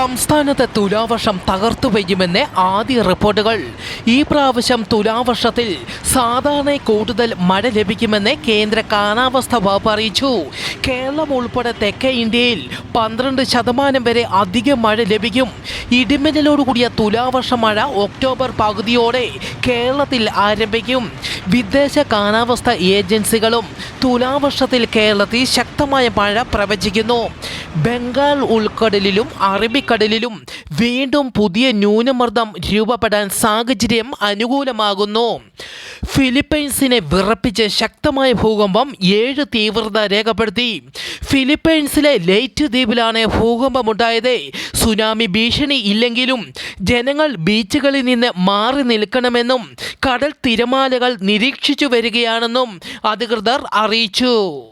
സംസ്ഥാനത്തെ തുലാവർഷം തകർത്തു പെയ്യുമെന്ന് ആദ്യ റിപ്പോർട്ടുകൾ. ഈ പ്രാവശ്യം തുലാവർഷത്തിൽ സാധാരണ കൂടുതൽ മഴ ലഭിക്കുമെന്ന് കേന്ദ്ര കാലാവസ്ഥ വകുപ്പ് അറിയിച്ചു. കേരളം ഉൾപ്പെടെ തെക്കേ ഇന്ത്യയിൽ പന്ത്രണ്ട് ശതമാനം വരെ അധിക മഴ ലഭിക്കും. ഇടിമിന്നലോടുകൂടിയ തുലാവർഷ മഴ ഒക്ടോബർ പകുതിയോടെ കേരളത്തിൽ ആരംഭിക്കും. വിദേശ കാലാവസ്ഥ ഏജൻസികളും തുലാവർഷത്തിൽ കേരളത്തിൽ ശക്തമായ മഴ പ്രവചിക്കുന്നു. ബംഗാൾ ഉൾക്കടലിലും അറബിക്കടലിലും വീണ്ടും പുതിയ ന്യൂനമർദ്ദം രൂപപ്പെടാൻ സാഹചര്യം അനുകൂലമാകുന്നു. ഫിലിപ്പൈൻസിനെ വിറപ്പിച്ച് ശക്തമായ ഭൂകമ്പം ഏഴ് തീവ്രത രേഖപ്പെടുത്തി. ഫിലിപ്പൈൻസിലെ ലൈറ്റ് ദ്വീപിലാണ് ഭൂകമ്പമുണ്ടായത്. സുനാമി ഭീഷണി ഇല്ലെങ്കിലും ജനങ്ങൾ ബീച്ചുകളിൽ നിന്ന് മാറി നിൽക്കണമെന്നും കടൽ തിരമാലകൾ നിരീക്ഷിച്ചു വരികയാണെന്നും അധികൃതർ അറിയിച്ചു.